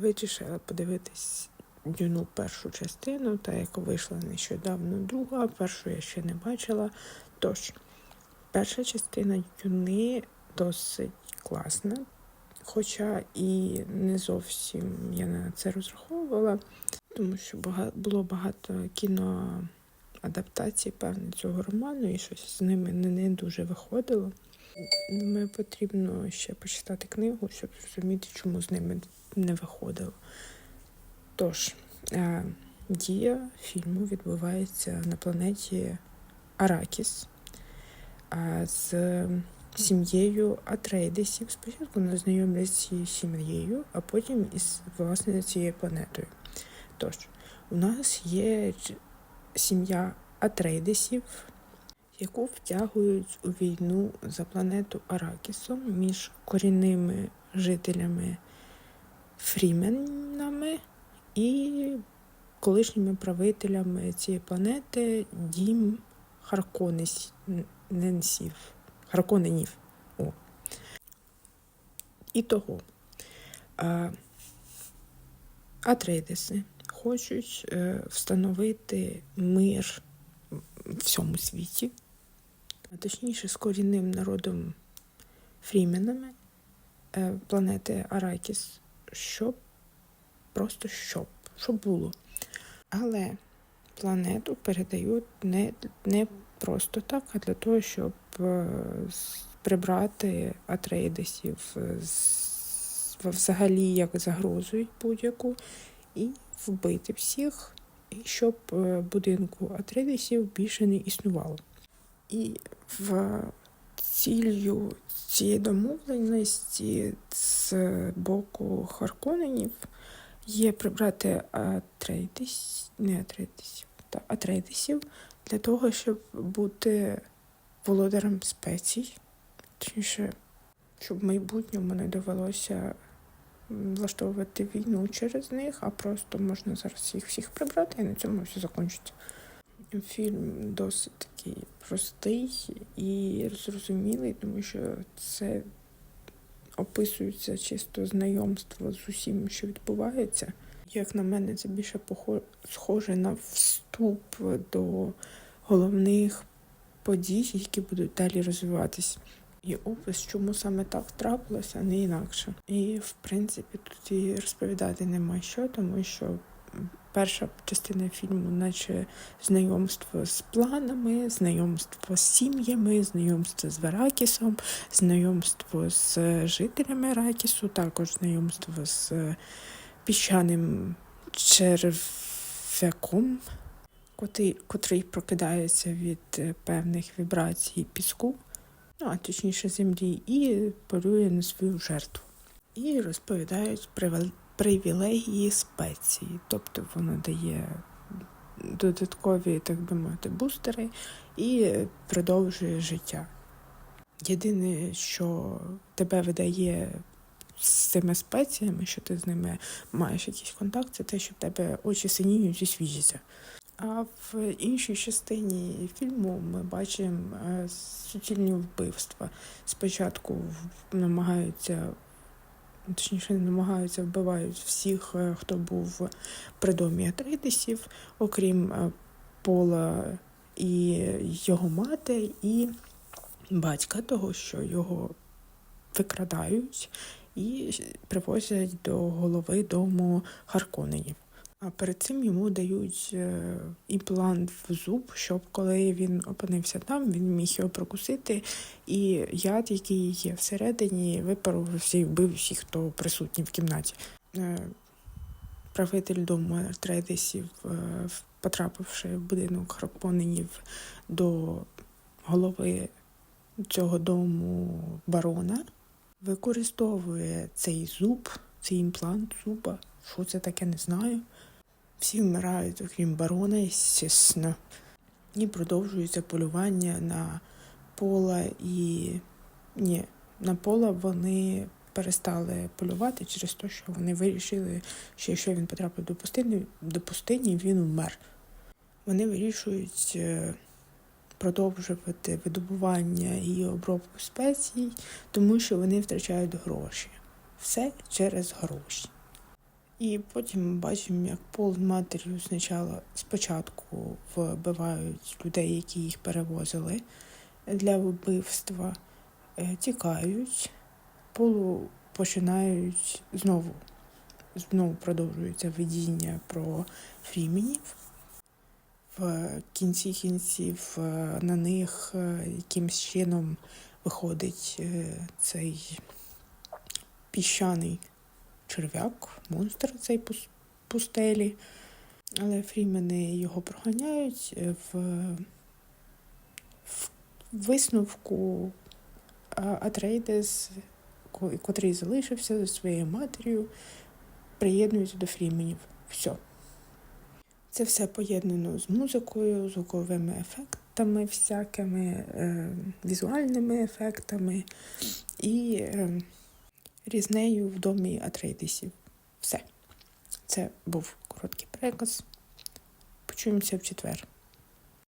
вирішила подивитись Дюну першу частину, та яка вийшла нещодавно друга, першу я ще не бачила. Тож, перша частина Дюни досить класна, хоча і не зовсім я на це розраховувала, тому що було багато кіноадаптацій, певне, цього роману, і щось з ними не, не дуже виходило. Думаю, потрібно ще почитати книгу, щоб зрозуміти, чому з ними не виходило. Тож, е, дія фільму відбувається на планеті Аракіс а, з сім'єю Атрейдесів. Спочатку вони знайомляться з цією сім'єю, а потім із власне цією планетою. Тож, у нас є сім'я Атрейдесів, яку втягують у війну за планету Аракісом між корінними жителями Фріменами і колишніми правителями цієї планети Дім Харконенсів. Харконенів. О. І того. Атрейдеси хочуть е, встановити мир всьому світі, а точніше з корінним народом Фріменами е, планети Аракіс, щоб просто щоб, щоб було. Але планету передають не, не просто так, а для того, щоб е, прибрати Атрейдесів з взагалі як загрозують будь-яку, і вбити всіх, щоб е, будинку Атрейдесів більше не існувало. І в ціллю цієї домовленості з боку Харконенів є прибрати Атрейдес, не Атрейдесів, та Атрейдесів для того, щоб бути володарем спецій, точніше, щоб в майбутньому не довелося влаштовувати війну через них, а просто можна зараз їх всіх прибрати і на цьому все закінчиться. Фільм досить такий простий і зрозумілий, тому що це описується чисто знайомство з усім, що відбувається. Як на мене, це більше схоже на вступ до головних подій, які будуть далі розвиватись. І опис, чому саме так трапилося, не інакше. І в принципі тут і розповідати нема що, тому що перша частина фільму, наче знайомство з планами, знайомство з сім'ями, знайомство з Веракісом, знайомство з жителями Аракісу, також знайомство з піщаним черв'яком, котрий, прокидається від певних вібрацій піску, ну а точніше землі, і полює на свою жертву. І розповідають привілегії спеції, тобто воно дає додаткові, так би мовити, бустери і продовжує життя. Єдине, що тебе видає з цими спеціями, що ти з ними маєш якийсь контакт, це те, що в тебе очі синіють і свіжаться. А в іншій частині фільму ми бачимо е, суцільні вбивства. Спочатку намагаються, точніше, намагаються вбивають всіх, е, хто був при домі Атрейдесів, окрім е, Пола і його мати, і батька того, що його викрадають і привозять до голови дому Харконенів. А перед цим йому дають е, імплант в зуб, щоб коли він опинився там, він міг його прокусити, і яд, який є всередині, випарував всі і вбив всіх, хто присутній в кімнаті. Е, Правитель дому Артрейдесів, е, потрапивши в будинок Харконенів до голови цього дому барона, використовує цей зуб, цей імплант зуба. Що це таке, не знаю. Всі вмирають, окрім барона, звісно. І продовжується полювання на пола і. Ні, на пола вони перестали полювати через те, що вони вирішили, що якщо він потрапив до пустині, до пустині він вмер. Вони вирішують е, продовжувати видобування і обробку спецій, тому що вони втрачають гроші. Все через гроші. І потім бачимо, як Пол матір'ю спочатку, вбивають людей, які їх перевозили для вбивства, е, тікають, Полу починають знову, знову продовжується видіння про Фріменів. В кінці кінців е, на них е, якимсь чином виходить цей піщаний черв'як, монстр цей пустелі. Але фрімени його проганяють е, в, в висновку Атрейдес, котрий залишився зі своєю матір'ю, приєднується до фріменів. Все. Це все поєднано з музикою, звуковими ефектами, всякими е, візуальними ефектами і е, різнею в домі Атрейдисів. Все. Це був короткий переказ. Почуємося в четвер.